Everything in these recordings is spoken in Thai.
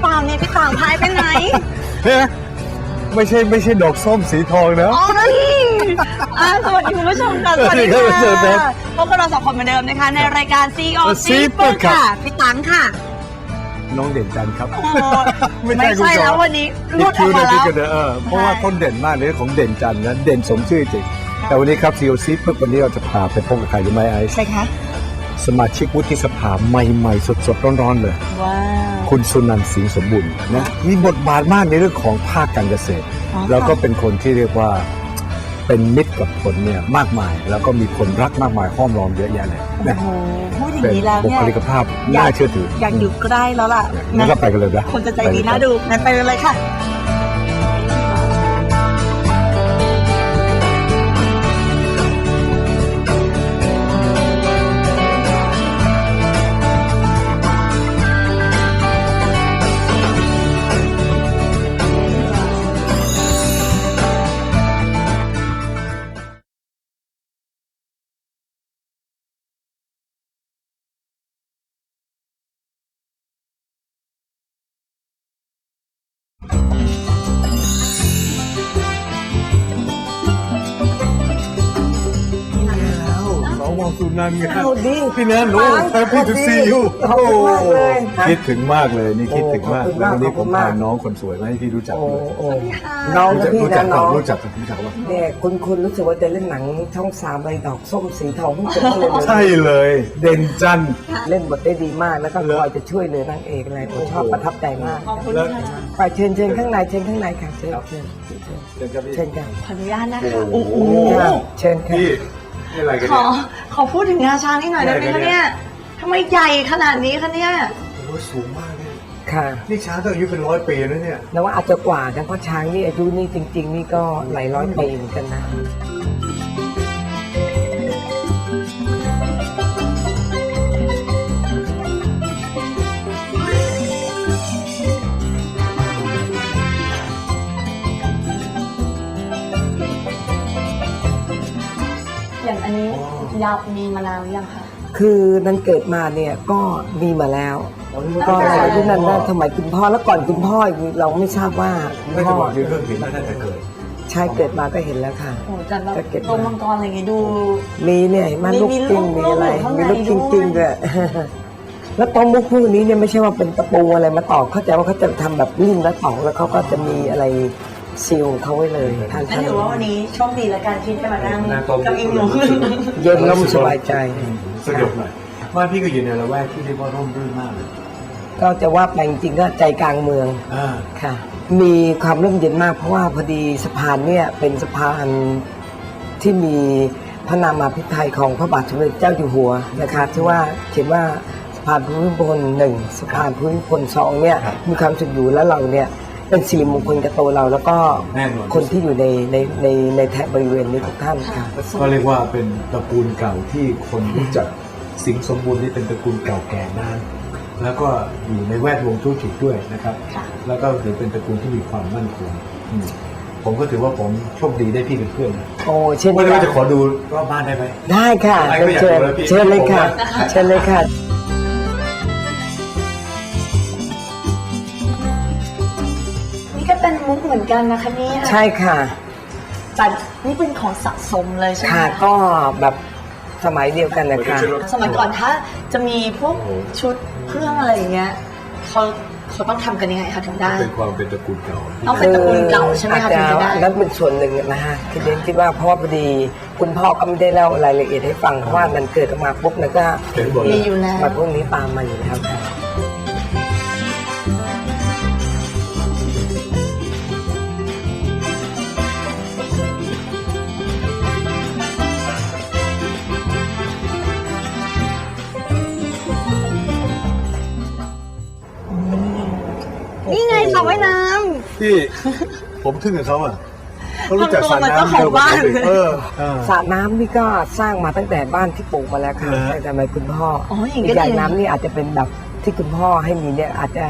เปล่าเนี่ยพี่ต่างพายไปไหน เนี่ยไม่ใช่ไม่ใช่ดอกส้มสีทองนะ อ๋อนี่อ่าสวัสดีคุณผู้ชมค่ะสวัสดีครับสวัสดีสวัสดีครัค่ะบพบกับเราสองคนเหมือนเดิมนะคะ ในรายการ CEO The Super Super ค่ะครับพี่ตังค่ะ น้องเด่นจันทร์ครับโอ้ไม่ใช่คุณจอแล้ววันนี้ผิรุดดอคิอวกมานะแล้วพี่กันเออเพราะว่าต้นเด่นมากเลยของเด่นจันทร์นะเด่นสมชื่อจริง แต่วันนี้ครับซีโอซีปุ๊บวันนี้เราจะพาไปพบกับใครรู้ไหมไอซ์ใช่คะสมาชิกวุฒิสภาใหม่ๆสดๆร้อนๆเลย ว้าว คุณสุนันท์สิงห์สมบุญนะมีบทบาทมากในเรื่องของภาคการเกษตร อ๋อแล้วก็ค่ะเป็นคนที่เรียกว่าเป็นมิตรกับคนเนี่ยมากมาย แล้วก็มีคนรักมากมายห้อมล้อมเยอะแยะเลยโอ้นะโหพูดอย่างเป็นนี้แล้วบุเนี่ย คลิกภาพน่าเชื่อถืออยากอยู่ใกล้แล้วล่ะงั้นะนก็ไปกันเลยนะ คนจะใจดีน่าดูงั้นไปเลยค่ะส ดิพี่แนนหนูฟังแฮปปี้ทูซียูขอบคุณมากเลยคิดถึงมากเลยนี่คิดถึงมากโอ้ขอบคุณแล้วมากวันนี้ขผอบคุมณมากพาน้องคนสวยมาให้พี่รู้จักโอ้เลยโอ้น้องรู้จักพี่รู้จันะกก่น้ออนงรู้จักรู้จักว่าเนี่ยคุณคุณรู้สึกว่าจะเล่นหนังช่องสามใบดอกส้มสีทองเพิ่งจบเลยใช่เลย เด่นจันทร์ เล่นบทได้ดีมากแล้วก็เหรอคอยจะช่วยเหลือนางเอกอะไรผมชอบประทับใจมากขอบคุณแล้ว ค่ะไปเชิญเชิญข้างในเชิญข้างในค่ะเชิญเชิญเชิญเด่นครับพี่เชิญค่ะขออนุญาตนะคะโอ้โหค่ะเชิญค่ะพี่ นี่อะไรกันขอเนี่ยขอพูดถึงงาช้างนิดหน่อยได้ไหมคะเนี่ยทำไมใหญ่ขนาดนี้คะเนี่ยโอ้ยสูงมากเลยค่ะนี่ช้างต้องอายุเป็นร้อยปีแล้วเนี่ยแล้วว่าอาจจะกว่านะเพราะช้างนี่อายุนี่จริง ๆ นี่ก็หลายร้อยปีเหมือนกันนะ ยาวมีมานานหรือยังคะ คือนั้นเกิดมาเนี่ยก็มีมาแล้ว ก็ในรุ่นนั้นนะสมัยคุณพ่อแล้วก่อนคุณพ่ออีกเราไม่ทราบว่าคุณไม่พ่จะอบอกยืนเรื่องเห็นมาตั้งแต่เกิด ใช่เกิดมาก็เห็นแล้วค่ะ โอ้แต่แบบจะเก็บตรงมังกรอะไรอย่างงี้ดู มีเนี่ยเห็นมันมีลูกมีจริงลูกมีอะไรลูกอยู่ข้างในมีลูกจริงจริงๆด้ด้ววยยแล้วตรงมุกคู่นี้เนี่ยไม่ใช่ว่าเป็นตะปูอะไรมาตอกเข้าใจว่าเขาจะทำแบบริ่มแล้วตอกแล้วเขาก็จะมีอะไร ซีลของเขาไว้เลยทานนั่นถือว่าวันนี้โชคดีแล้วกันที่ได้มานั่งหน้าตรงกับอีกหนูเย็นแล้วมันสบายใจสะดวกหน่อยบ้านพี่ก็อยู่ในละแวกที่เรียกว่าร่มรื่นมากเลยก็จะว่าไปจริงๆก็ใจกลางเมืองอ่าค่ะ มีความร่มเย็นมากเพราะว่าพอดีสะพานเนี่ยเป็นสะพานที่มีพระนามาพิไทยของพระบาทสมเด็จเจ้าอยู่หัวนะคะที่ว่าเขียนว่าสะพานภูมิพลหนึ่งสะพานภูมิพลสองเนี่ยมีความสุขอยู่แล้วเราเนี่ย เป็นสิริมงคลกับตัวเรา แล้วก็แน่นอน คนที่อยู่ในในในในแถบบริเวณนี้ทุกท่านค่ะ ก็เรียกว่าเป็นตระกูลเก่าที่คนรู้จักสิงห์สมบูรณ์นี่เป็นตระกูลเก่าแก่นาน แล้วก็อยู่ในแวดวงธุรกิจด้วยนะครับ ค่ะ แล้วก็ถือเป็นตระกูลที่มีความมั่นคงอืมผมก็ถือว่าผมโชคดีได้พี่เป็นเพื่อนนะโอ้เช่นไม่เดียวว่ากัจะนขอดูรอบบ้านได้ไหม ได้ค่ะอะไรก็อยากเชิญดูแล้วพี่ เชิญเลยค่ะผมว่าเชิญเลยค่ะ เป็นมุกเหมือนกันนะคะเนี่ยใช่ค่ะ แต่นี่เป็นของสะสมเลยใช่ไหมค่ะก็แบบสมัยเดียวกันนะคะสมัยก่อนถ้าจะมีพวกชุดเครื่องอะไรอย่างเงี้ยเขาเขาต้องทำกันยังไงคะถึงได้เป็นความเป็นตระกูลเก่าต้องเป็นตระกูลเก่าใช่ไหมคะอาจถึงจะได้นั่นเป็นส่วนหนึ่งนะฮะคือเดนคิดว่าเพราะว่าพอดีคุณพ่อก็ไม่ได้เล่ารายละเอียดให้ฟังเพราะว่ามันเกิดออกมาปุ๊บแล้วก็เห็นบอกมีแล้วอยู่แล้วมาพวกนี้ตามมาอยู่แล้วค่ะ พี่ ผมทึ่งกับเขาอะเขารู้จักสระทำตัวเหมือนเจ้าน้ำของบ้านเดียวกับผมเออเออ สระน้ำนี่ก็สร้างมาตั้งแต่บ้านที่ปลูกมาแล้วค่ะเหรอตั้งแต่สมัยคุณพ่ออ๋ออย่างนี้อีกก็ใหญ่ดีน้ำนี่อาจจะเป็นแบบที่คุณพ่อให้มีเนี่ยอาจจะ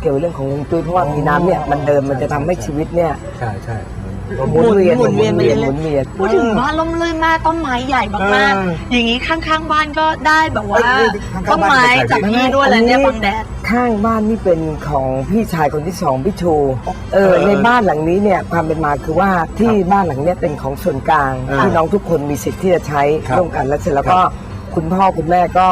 เกี่ยวเรื่องของฮวงจุ้ยเพราะว่ามีน้ำเนี่ยมันเดิมมันจะทำให้ชีวิตเนี่ยใช่ใช่หมุนเวียนหมุนเวียนหไปมุนเรื่อยหมุนเวียนำพูดถึงบ้านล่มลื่นมากต้นไม้ใหญ่มากเออๆอย่างนี้ข้างๆบ้านก็ได้แบบว่าเอ้ยข้างๆต้นไม้บ้านเป็นใครจากที่ด้วยแล้วเนี่ยบังแดด ข้างบ้านนี่เป็นของพี่ชายคนที่สองพี่ชูเออเออในบ้านหลังนี้เนี่ยความเป็นมาคือว่าที่บ้านหลังเนี้ยเป็นของส่วนกลางเออพี่น้องทุกคนมีสิทธิ์ที่จะใช้ครับร่วมกันแล้วเสร็จแล้วก็ครับคุณพ่อคุณแม่ก็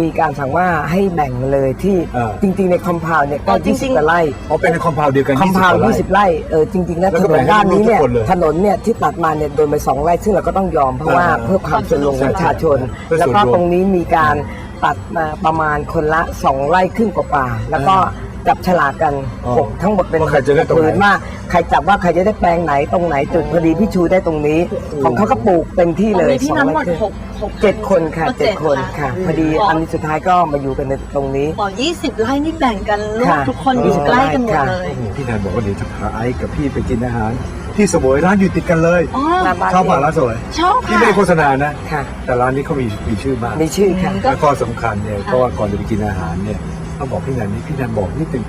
มีการสั่งว่าให้แบ่งเลยที่เออจริง ๆ ในคอมเพลเนี่ยก็อ๋อจริงๆยี่สิบกว่าไร่อ๋อเป็นในคอมเพลเดียวกันคอมเพล20ยี่สิบไร่เออจริงๆแล้วแล้วถก็นแบ่นงให้ด้านนี้เนี่ยทุกคนเลยถนนเนี่ยที่ตัดมาเนี่ยโดนไปสองไร่ซึ่งเราก็ต้องยอมเพราะว่าเออเพื่อความสะดวกของประชาชนเพื่อแล้วส่วนก็รวมตรงนี้มีการตัดมาประมาณคนละสองไร่ครึ่งกว่าๆแล้วก็เออจับฉลากกันอ๋อหกทั้งหมดเป็นว่าใครจะได้ตรงไหนผืนว่าใครจับว่าใครจะได้แปลงไหนตรงไหนจุดพอดีพี่ชูได้ตรงนี้ ของเขาก็ปลูกเต็มที่เลยมีพี่สองน้ำหมไร่ดครึ่งหกหกเจ็ดคนค่ะอ๋อเจ็ดคนค่ะ พอดีอันนี้สุดท้ายก็มาอยู่กันในตรงนี้ บอกยี่สิบไร่นี่แบ่งกันลูกค่ะทุกคนเอออยู่ใกล้กันหมดค่ะ เลยโอ้โหพี่แนนบอกว่าเดี๋ยวจะพาไอ้กับพี่ไปกินอาหาร ที่สมวยร้านอยู่ติดกันเลยอ๋อหน้าบ้านชอบป่ะร้านสวย ชอบพี่ค่ะ ไม่ได้โฆษณานะ ค่ะ แต่ร้านนี้เขามีมีชื่อมาก มีชื่อค่ะ ก็ แล้วก็สำคัญเนี่ยเพราะว่าก่อนจะไปกินอาหารเนี่ยต้องบอกพี่แนนนี่พี่แนนบอกนิดนึง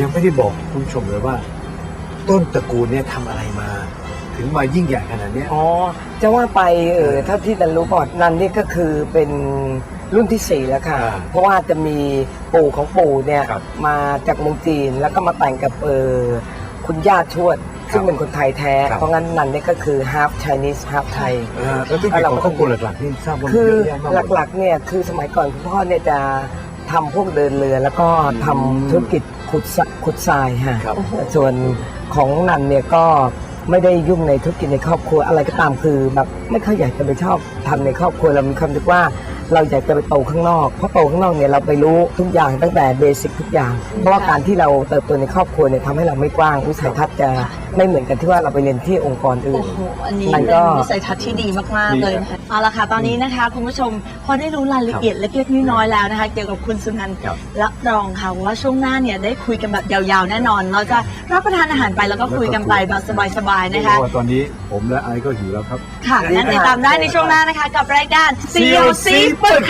ยังไม่ได้บอกคุณผู้ชมเลยว่า ต้นตระกูลเนี่ยทำอะไรมา ถึงมายิ่งใหญ่ขนาดเนี้ย อ๋อ จะว่าไปเออเท่าที่ดันรู้ก่อนนันนี่ก็คือเป็นรุ่นที่สี่แล้วค่ะ อ่าเพราะว่าจะมีปู่ของปู่เนี่ย ครับมาจากเมืองจีนแล้วก็มาแต่งกับเออคุณย่าชวด ซึ่งเป็นคนไทยแท้ ครับ เพราะงั้นนันนี่ก็คือ half Chinese half Thai เออแล้วธุรกิจของครอบครัวหลักๆนี่ทราบว่าคือเยะแยะมากมาย หลักๆเนี่ยคือสมัยก่อนคุณพ่อเนี่ยจะทำพวกเดินเรือ แล้วก็ทำธุรกิจขุดสะขุดทรายฮะครับ ส่วนของนันเนี่ยก็ไม่ได้ยุ่งในธุรกิจในครอบครัวอะไรก็ตามคือแบบไม่ค่อยอยากจะไปชอบทำในครอบครัวเรามีความรู้สึกว่า เราอยากจะไปโตข้างนอกเพราะโตข้างนอกเนี่ยเราไปรู้ทุกอย่างตั้งแต่เบสิกทุกอย่าง เพราะว่าการที่เราเติบโตในครอบครัวเนี่ยทำให้เราไม่กว้างวิสัยทัศน์จะไม่เหมือนกันที่ว่าเราไปเรียนที่องค์กรอื่โอ้นโห อันนี้มันเป็ก็นวิสัยทัศน์ที่ดีมาก ๆ เลยนะคะเอาละค่ะ ตอนนี้นะคะคุณผู้ชมพอได้รู้รายละเอียดเล็กๆน้อยๆแล้วนะคะ เกี่ยวกับคุณสุนันท์ครับรับรองค่ะว่าช่วงหน้าเนี่ยได้คุยกันแบบยาวๆ แน่นอน เราจะรับประทานอาหารไปแล้วก็คุยกันไปแบบสบายๆ นะคะเพราะว่าตอนนี้ผมและไอ้ก็หิวแล้วครับ ค่ะงั้นติดตามได้ในช่วงหน้านะคะ กับรายการ COC ปึก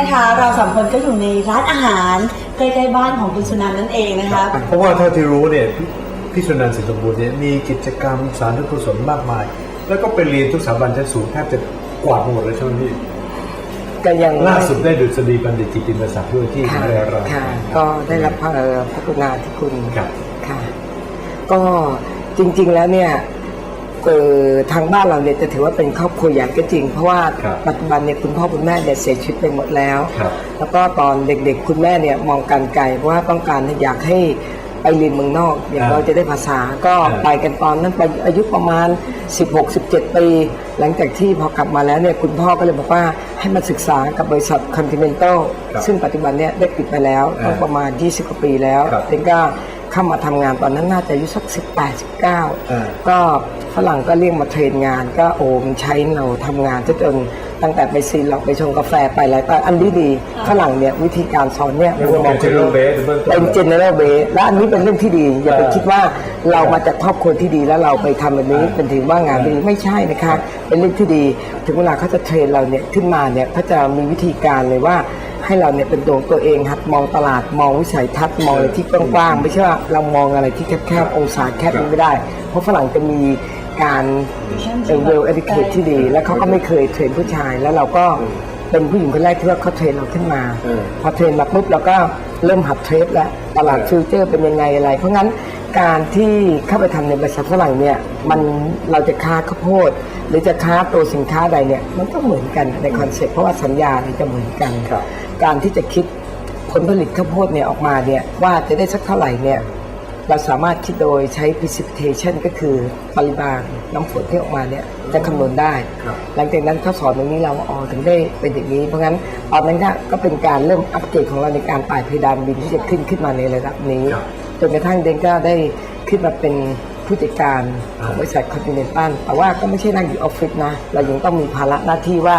นนี้นะคะ เราสามคนก็อยู่ในร้านอาหารใกล้ๆบ้านของคุณสุนันท์นั่นเองนะคะ เพราะว่าเท่าที่รู้เนี่ยพี่พี่สุนันท์สิงห์สมบูรณ์เนี่ยมีกิจกรรมสารกุศลมากมาย แล้วก็ไปเรียนทุกสถาบันชั้นสูงแทบจะกวาดหมดเลยใช่ไหมพี่ก็ยังล่าสุดได้ดุษฎีบัณฑิตกิติมศักดิ์ด้วยที่มค่ะหาวิทยาลัยค่ะ ก็ได้รับพระเอ่อพระกรุณาธิคุณ ครับ ค่ะก็จริงๆแล้วเนี่ย เอ่อทางบ้านเราเนี่ยจะถือว่าเป็นครอบครัวใหญ่ก็จริง เพราะว่าครับปัจจุบันเนี่ยคุณพ่อคุณแม่เนี่ยเสียชีวิตไปหมดแล้ว ครับแล้วก็ตอนเด็กๆ คุณแม่เนี่ยมองการไกลเพราะว่าต้องการอยากให้ไปเรียนเมืองนอกอย่างอ่าเราจะได้ภาษาก็อ่าไปกันตอนนั้นไปอายุประมาณ 16-17 ปี หลังจากที่พอกลับมาแล้วเนี่ยคุณพ่อก็เลยบอกว่าให้มาศึกษากับบริษัท Continental ครับซึ่งปัจจุบันเนี่ยได้ปิดไปแล้วอ่าตั้งประมาณ 20กว่าปีแล้วครับเองก็ เข้ามาทำงานตอนนั้นน่าจะอายุสัก18 19อ่า ก็ฝรั่งก็เรียกมาเทรนงาน ก็โอ้มันใช้เราทำงานจนตั้งแต่ไปซีนเราไปชงกาแฟไปอะไรไปอันนี้ดีฝรั่งเนี่ยวิธีการสอนเนี่ย เรียกว่าเป็น general base เบื้องต้น เป็น general base และอันนี้เป็นเรื่องที่ดี อย่าไปเออคิดว่าเรามาจากครอบครัวที่ดีแล้วเราไปทำแบบนี้เป็นถือว่างานดีไม่ใช่นะคะ เป็นเรื่องที่ดี ถึงเวลาเขาจะเทรนเราเนี่ยขึ้นมาเนี่ยเขาจะมีวิธีการเลยว่า ให้เราเนี่ยเป็นตัวของตัวเองหัดมองตลาดมองวิสัยทัศน์มองอะไรที่กว้างๆไม่ใช่ว่าเรามองอะไรที่แคบๆองศาแคบนี้ไม่ได้ เพราะฝรั่งจะมีการเป็น well educated ที่ดี แล้วเขาก็ไม่เคยเทรนผู้ชาย แล้วเราก็เป็นผู้หญิงคนแรกที่ว่าเขาเทรนเราขึ้นมาเออพอเทรนมาปุ๊บเราก็เริ่มหัดเทรดแล้วตลาดฟิวเจอร์เป็นยังไงอะไร เพราะงั้น การที่เข้าไปทำในบริษัทฝรั่งเนี่ยมันเราจะค้าข้าวโพด หรือจะค้าตัวสินค้าใดเนี่ยมันก็เหมือนกันในคอนเซ็ปต์เพราะว่าสัญญาเนี่ยจะเหมือนกันครับการที่จะคิดผลผลิตข้าวโพดเนี่ยออกมาเนี่ยว่าจะได้สักเท่าไหร่เนี่ยเราสามารถคิดโดยใช้ precipitation ก็คือปริมาณน้ำฝนที่ออกมาเนี่ยจะคำนวณได้ครับหลังจากนั้นเขาสอนตรงนี้เราอ๋อถึงได้เป็นอย่างนี้ เพราะงั้นตอนนั้นก็ก็เป็นการเริ่มอัปเกรดของเราในการไต่เพดานบินที่จะขึ้นขึ้นมาในระดับนี้ครับ จนกระทั่งเดนก็ได้ขึ้นมาเป็นผู้จัดการของบริษัทคอนติเนนตัลแต่ว่าก็ไม่ใช่นั่งอยู่ออฟฟิศนะ เรายังต้องมีภาระหน้าที่ว่า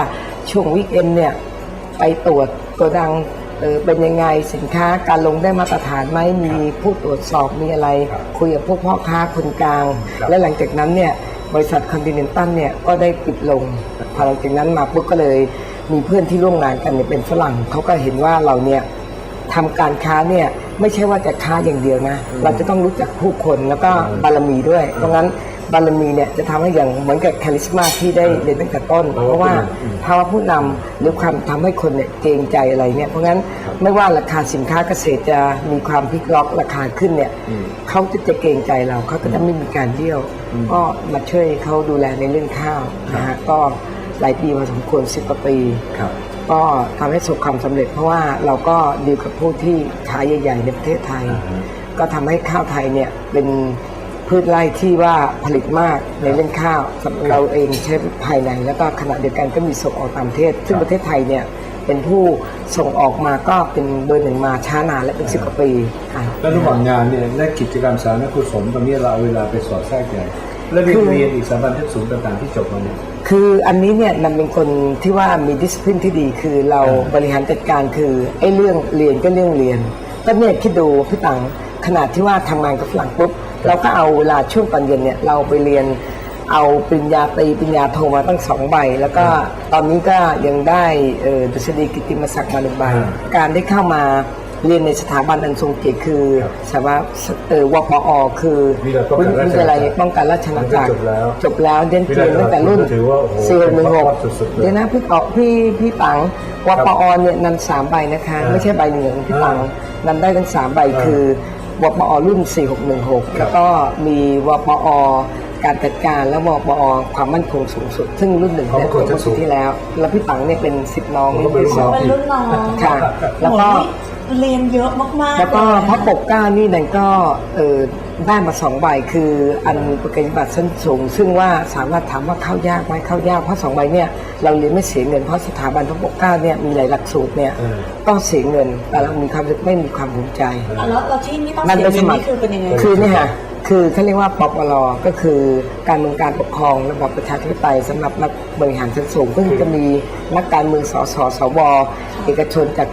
ช่วงวีคเอนเนี่ยไปตรวจโกดังเออเป็นยังไงสินค้าการลงได้มาตรฐานไหมมีผู้ตรวจสอบมีอะไรครับคุยกับพวกพ่อค้าคนกลางครับและหลังจากนั้นเนี่ยบริษัทคอนติเนนตัลเนี่ยก็ได้ปิดลงพอหลังจากนั้นมาปุ๊บก็เลยมีเพื่อนที่ร่วมงานกันเนี่ยเป็นฝรั่งเขาก็เห็นว่าเราเนี่ยทำการค้าเนี่ย ไม่ใช่ว่าจะค้าอย่างเดียวนะ เราจะต้องรู้จักผู้คนแล้วก็บารมีด้วย เพราะงั้นบารมีเนี่ยจะทำให้อย่างเหมือนกับคาลิสมาที่ได้เรียนตั้งแต่ต้น เพราะว่าภาวะผู้นำหรือความทำให้คนเนี่ยเกรงใจอะไรเนี่ยเพราะงั้นไม่ว่าราคาสินค้าเกษตรจะมีความพลิกล็อกราคาขึ้นเนี่ยเขาจะจะเกรงใจเราเขาก็จะไม่มีการเดี่ยว ก็มาช่วยเขาดูแลในเรื่องข้าวนะฮะก็หลายปีพอสมควรสิบกว่าปีครับ ก็ทำให้ประสบความสำเร็จ เพราะว่าเราก็ดีลกับผู้ที่ขายใหญ่ๆในประเทศไทยอ่าฮะก็ทำให้ข้าวไทยเนี่ยเป็นพืชไร่ที่ว่าผลิตมากในเรื่องข้าวสำหรับเราเองใช้ภายใน แล้วก็ขณะเดียวกันก็มีส่งออกต่างประเทศ ซึ่งประเทศไทยเนี่ยเป็นผู้ส่งออกมาก็เป็นเบอร์หนึ่งมาช้านานและเป็นสิบกว่าปีค่ะแล้วระหว่างงานเนี่ยและกิจกรรมสาธารณกุศลตรงนี้เราเอาเวลาไปสอดแทรกอย่างไร แล้วเรียนเรียนอีกสถาบันที่สูงต่างๆที่จบมาเนี่ย คืออันนี้เนี่ยนันเป็นคนที่ว่ามีดิสซิ p ลินที่ดีคือเราเออบริหารจัดการคือไอ้เรื่องเรียนก็เรื่องเรียน ก็เนี่ยคิดดูพี่ตังขนาดที่ว่าทำงานกับฝรั่งปุ๊บเราก็เอาเวลาช่วงตอนเย็นเนี่ยเราไปเรียนเอาปริญญาตรีปริญญาโทมาตั้งสองใบ แล้วก็ตอนนี้ก็ยังได้เอ่อดุษฎีกิตติมศักดิ์มาหนึ่งใบอ่าการได้เข้ามา เรียนในสถาบันอันทรงเกียรติคือครับสถาบันเอ่อวปอคือวิทยาป้องกันราชอาณาจักรวิทยาลัยป้องกันราชอาณาจักรจบแล้วจบแล้วเรียนเรียนตั้งแต่รุ่นถือว่าโอ้โหสี่หนึ่งหกสุดๆเลยเดี๋ยวนะพี่ปอพี่พี่ปังวปอเนี่ยนันสามใบนะคะอ่าไม่ใช่ใบหนึ่งพี่ปังอ่นันได้ทั้งสามใบอ่าคือวปอรุ่น 4616 แล้วก็มีวปอการจัดการและวปอความมั่นคงสูงสุด ซึ่งรุ่นหนึ่งเนี่ยความมั่นคงจบเมื่อสูปีงที่แล้ว แล้วพี่ปังเนี่ยเป็นสิทธิ์น้องผมก็เป็นที่สองรุ่นน้องเป็นรุ่นน้องค่ะแล้วก็โอ้ย เรียนเยอะมากๆแล้วก็เยพระปกเกล้านี่นันก็เออได้มาสองใบคืออันประกาศบัตรชั้นสูง ซึ่งว่าสามารถถามว่าเข้ายากไหมเข้ายากเพราะสองใบเนี่ยเราเรียนไม่เสียเงินเพราะสถาบันพระปกเกล้าเนี่ยมีหลายหลักสูตรเนี่ยเออต้องเสียเงินแต่เรามีความรู้สึกไม่มีความภูมิใจแล้วแล้วที่นี่ต้องมันเสียเป็นเงินสมัครนี่คือเป็นยังไงคือเนี่ยค่ะคือเขาเรียกว่าปปลก็คือการเมืองการปกครองระบอบประชาธิปไตยสำหรับนักบริหารชั้นสูงก็คือจะมีนักการเมืองสสสวเอกชนจาก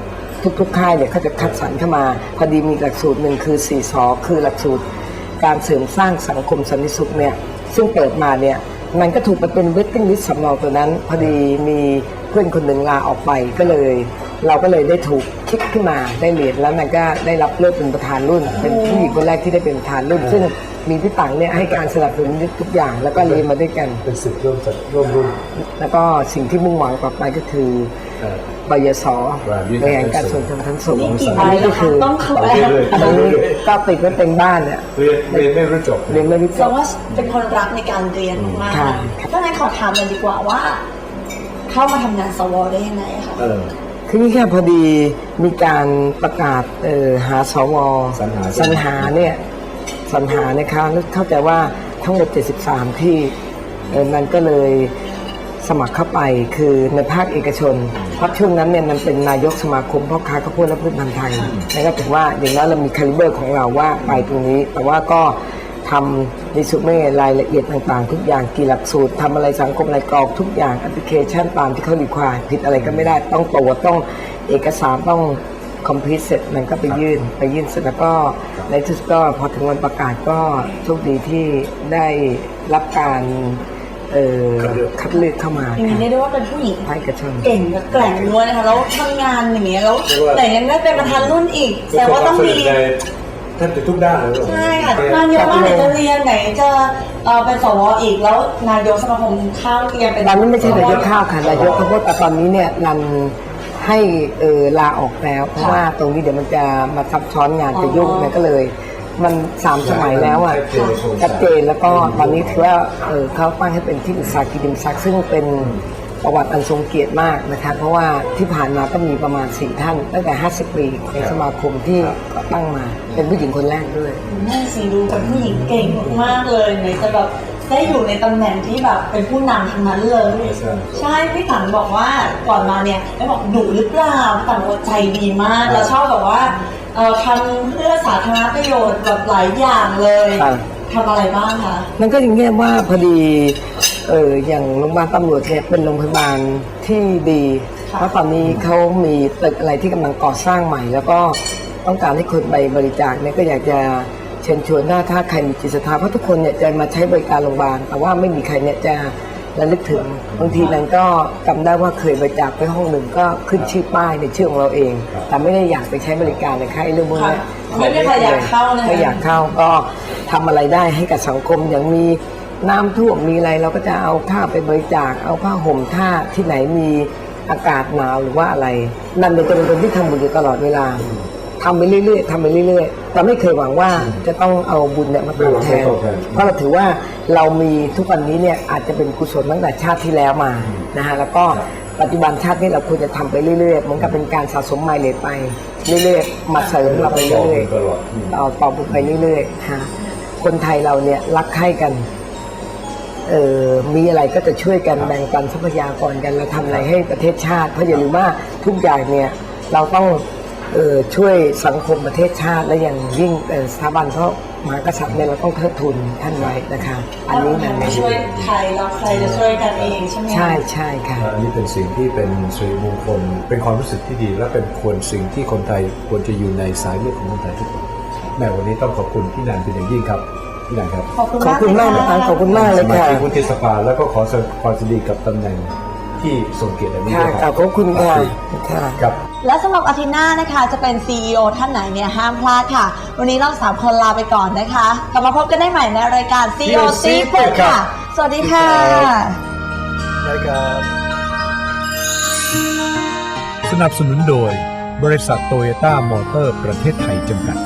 ทุกๆค่ายเนี่ยเขาจะคัดสรรเข้ามา พอดีมีหลักสูตรหนึ่งคือ4สอคือหลักสูตร การเสริมสร้างสังคมสันติสุขเนี่ยซึ่งเปิดมาเนี่ยมันก็ถูกไปเป็นเวทติ้งลิสต์สำรองตัวนั้น พอดีมีเพื่อนคนหนึ่งลาออกไปก็เลย เราก็เลยได้ถูกคิดขึ้นมาได้เหรียญแล้วมันก็ได้รับเลือกเป็นประธานรุ่น เป็นผู้หญิงคนแรกที่ได้เป็นประธานรุ่น ซึ่งมีพี่ตังเนี่ยให้การสนับสนุนทุกอย่างแล้วก็เรียนมาด้วยกัน เป็นสิทธิ์ร่วมจัดร่วมรุ่น แล้วก็สิ่งที่มุ่งหวังต่อไปก็คือเอ่อ บยศว่าวิทยาบริหารการส่วนชนชั้นสูงนี่กี่ใบอันนี้แล้ก็วคะคือต้องเข้าต่อไปไปเรื่อยอันนี้ก็ติดไว้เต็มบ้านเนี่ยเรียนเรียนไม่รู้จบเรียนไม่รู้แสจดบงว่าเป็นคนรักในการเรียนมากค่ะๆถ้างั้นขอถามเลยดีกว่าว่าเข้ามาทำงานสวได้ยังไงคะเออคือนี่แค่พอดีมีการประกาศเอ่อหาสวสรรหาสรรหาเนี่ยสรรหานะคะแล้วเข้าใจว่าทั้งหมด 73 ที่เอ่อมันก็เลย สมัครเข้าไปคือในภาคเอกชน เพราะช่วงนั้นเนี่ยมันเป็นนายกสมาคมพ่อค้าข้าวโพดและพืชพันธุ์ไทยนั่นก็ถือว่าอย่างน้อยเรามีคาลิเบอร์ของเราว่าไปตรงนี้ แต่ว่าก็ทำในสุเม่รายละเอียดต่างๆ ทุกอย่างกี่หลักสูตรทำอะไรสังคมอะไรกรอกทุกอย่างแอปพลิเคชันตามที่เขารีควายผิดอะไรก็ไม่ได้ต้องตรวจต้องเอกสารต้องคอมพิวเสร็จมันก็ไปยื่นไปยื่นเสร็จแล้วก็ในที่สุดก็พอถึงวันประกาศก็โชคดีที่ได้รับการ เอ่อคัดเลือกคัดเลือกเข้ามาอย่างนี้ค่ะเรียกได้ว่าเป็นผู้หญิงภาคเอกชนเก่งและแกร่งด้วยนะคะแล้วทำงานอย่างเงี้ยแล้วเรียกว่าแต่ยังได้เป็นประธานรุ่นอีกแต่ว่าต้องมีแทบจะทุกด้านเลยใช่ค่ะงานเยอะมากไหนจะเรียนไหนจะเอ่อเป็นสวอีกแล้วนายกสมาคมข้าวเตรียมเป็นตอนนี้ไม่ใช่นายกข้าวค่ะนายกข้าวโพดแต่ตอนนี้เนี่ยรันให้เออลาออกแล้ว เพราะว่าตรงนี้เดี๋ยวมันจะมาซับซ้อนงานจะยุ่งมันก็เลย มันสามสมัยแล้วอะชัดเจนแล้วก็ตอนนี้ถือว่าเออเขาตั้งให้เป็นที่ปรึกษากิติมศักดิ์ซึ่งเป็นประวัติอันทรงเกียรติมากนะคะเพราะว่าที่ผ่านมาก็มีประมาณสี่ท่านตั้งแต่ 50 ปีของสมาคมที่ก่อตั้งมาเป็นผู้หญิงคนแรกด้วยแม่สีดูเป็นผู้หญิงเก่งมากๆเลยไหนจะแบบได้อยู่ในตำแหน่งที่แบบเป็นผู้นำทั้งนั้นเลย ใช่พี่ตันบอกว่าก่อนมาเนี่ยได้บอกดุหรือเปล่าพี่ตันบอกใจดีมากแล้วชอบแบบว่า เอ่อทำเพื่อสาธารณประโยชน์แบบหลายอย่างเลยครับ ทำอะไรบ้างคะ มันก็อย่างเงี้ยว่าพอดีเอออย่างโรงพยาบาลตำรวจเนี่ยเป็นโรงพยาบาลที่ดีเพราะตอนนี้เขามีตึกอะไรที่กำลังก่อสร้างใหม่ แล้วก็ต้องการให้คนไปบริจาคเนี่ยก็อยากจะเชิญชวนว่าถ้าใครมีจิตศรัทธาเพราะทุกคนเนี่ยจะมาใช้บริการโรงพยาบาลแต่ว่าไม่มีใครเนี่ยจะ ระลึกถึงบางทีนั้นก็จำได้ว่าเคยบริจาคไปห้องหนึ่งก็ขึ้นชื่อป้ายในชื่อของเราเอง แต่ไม่ได้อยากไปใช้บริการนะคะไอ้เรื่องพวกนี้ไม่ได้ใครอยากเข้านะคะไม่อยากเข้าก็ทำอะไรได้ให้กับสังคมอย่างมีน้ำท่วมมีอะไรเราก็จะเอาผ้าไปบริจาค เอาผ้าห่มผ้าที่ไหนมีอากาศหนาวหรือว่าอะไร นั่นเป็นเป็นคนที่ทำบุญอยู่ตลอดเวลา ทำไปเรื่อยๆทำไปเรื่อยๆแต่ไม่เคยหวังว่าจะต้องเอาบุญเนี่ยมาตอบแทนไม่หวังจะตอบแทนเพราะเราถือว่าเรามีทุกวันนี้เนี่ยอาจจะเป็นกุศลตั้งแต่ชาติที่แล้วมานะฮะแล้วก็ปัจจุบันชาตินี้เราควรจะทำไปเรื่อยๆเหมือนกับเป็นการสะสมไมล์เลทไปเรื่อยๆมาเสริมเราไปเรื่อยๆตลอดต่อต่อไปเรื่อยๆค่ะคนไทยเราเนี่ยรักใคร่กันเออมีอะไรก็จะช่วยกันแบ่งปันทรัพยากรกันเราทำอะไรให้ประเทศชาติ เพราะอย่าลืมว่าทุกอย่างเนี่ยเราต้องเออ ช่วยสังคมประเทศชาติและอย่างยิ่งเอ่อสถาบันเพราะมหากษัตริย์เนี่ยเราต้องเทิดทุนท่านไว้นะคะ อันนี้มันไม่ช่วยใครแล้วใครจะช่วยกันเองใช่ไหมคะใช่ใช่ค่ะอันนี้เป็นสิ่งที่เป็นสิริมงคลเป็นความรู้สึกที่ดี และเป็นควรสิ่งที่คนไทยควรจะอยู่ในสายเลือดของคนไทยทุกคนแม่วันนี้ต้องขอบคุณพี่นันเป็นอย่างยิ่งครับพี่นันครับขอบคุณขอบคุณมากนะคะขอบคุณมากเลยสมาค่ะชิกวุฒิสภาแล้วก็ขอแสดงความยินดีกับตำแหน่ง ที่ทรงเกียรติอันนี้ค่ะด้วยขอบพระคุณค่ะค่ะครับและสำหรับอาทิตย์หน้านะคะจะเป็น CEO ท่านไหนเนี่ยห้ามพลาดค่ะ วันนี้เราสามคนลาไปก่อนนะคะกลับมาพบกันได้ใหม่ในรายการ CEO CEO Secret ค่ะ สวัสดีค่ะได้ครับสนับสนุนโดย บริษัทโตโยต้ามอเตอร์ประเทศไทยจำกัด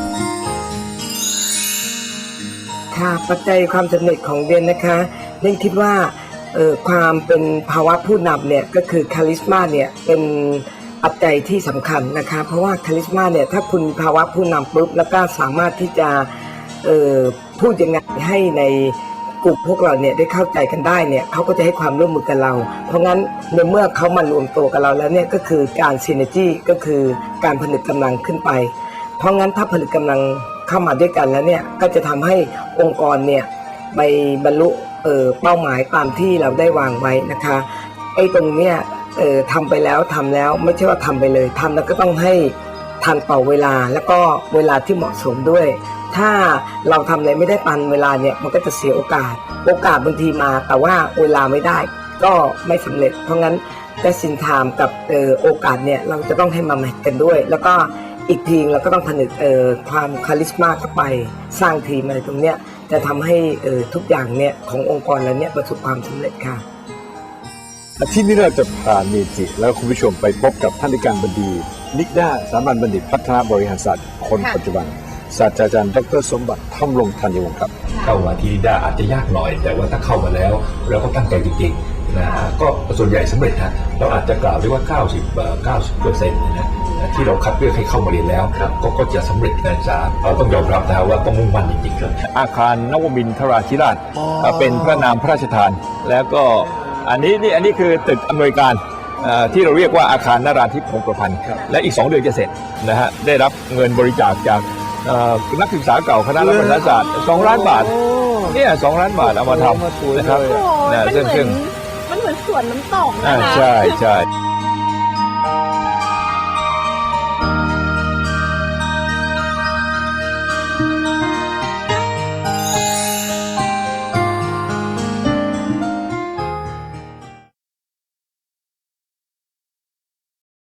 ค่ะปัจจัยความสำเร็จของเดนนะคะเดนคิดว่าเอ่อ ความเป็นภาวะผู้นำเนี่ยก็คือคาลิสมาเนี่ยเป็นปัจจัยที่สำคัญนะคะ เพราะว่าคาลิสมาเนี่ยถ้าคุณภาวะผู้นำปุ๊บแล้วก็สามารถที่จะพูดยังไงให้ในกลุ่มพวกเราเนี่ยได้เข้าใจกันได้เนี่ยเขาก็จะให้ความร่วมมือกับเรา เพราะงั้นในเมื่อเขามารวมตัวกับเราแล้วเนี่ยก็คือการซีเนจี้ก็คือการผนึกกำลังขึ้นไป เพราะงั้นถ้าผลึกกำลังเข้ามาด้วยกันแล้วเนี่ยก็จะทำให้องค์กรเนี่ยไปบรรลุ เอ่อเป้าหมายตามที่เราได้วางไว้นะคะไอ้ตรงเนี้ยเอ่อทำไปแล้วทำแล้วไม่ใช่ว่าทำไปเลยทำแล้วก็ต้องให้ทันต่อเวลาแล้วก็เวลาที่เหมาะสมด้วย ถ้าเราทำอะไรไม่ได้ตันเวลาเนี่ยมันก็จะเสียโอกาส โอกาสบางทีมา แต่ว่าเวลาไม่ได้ก็ไม่สำเร็จ เพราะงั้นแต่สินไทม์กับเออโอกาสเนี่ยเราจะต้องให้มาแมทกันด้วย แล้วก็อีกทีเราก็ต้องผนึกเออความคาลิสมาเข้าไปสร้างทีมอะไรตรงเนี้ย จะทำให้เอ่อทุกอย่างเนี่ยขององค์กรเราเนี่ยประสบความสำเร็จค่ะอาทิตย์นี้เราจะพาเมจิ แล้วคุณผู้ชมไปพบกับท่านอธิการบดีนิกด้าสามัญบัณฑิตพัฒนาบริหารศาสตร์คนปัจจุบันศาสตราจารย์ดรสมบัติท่อมลงธัญวงศ์ครับ เข้ามาที่นิด้าอาจจะยากหน่อย แต่ว่าถ้าเข้ามาแล้วเราก็ตั้งใจจริงๆ นะฮะก็ส่วนใหญ่สำเร็จฮะเราอาจจะกล่าวได้ว่า 90เอ่อ90เปอร์เซ็นต์นะที่เราคัดเลือกให้เข้ามาเรียนแล้ว ก็ก็จะสำเร็จนะจ๊ะเราต้องยอมรับนะว่าต้องมุ่งมั่นจริงๆครับอาคารนวมินทราธิราชเอ่อเป็นพระนามพระราชทาน แล้วก็อันนี้นี่อันนี้คือตึกอำนวยการเอ่อที่เราเรียกว่าอาคารนาราธิปพงศ์ประพันธ์และอีก 2 เดือนจะเสร็จนะฮะได้รับเงินบริจาคจากเอ่อนักศึกษาเก่าคณะรัฐศาสตร์2ล้านบาทเนี่ยสล้านบาทเอามาทำนะครับโอ้โหนะมันซึ่งเหมืซึ่องนมันเหมือน สวนน้ำตกอ่านะคะ ใช่ใช่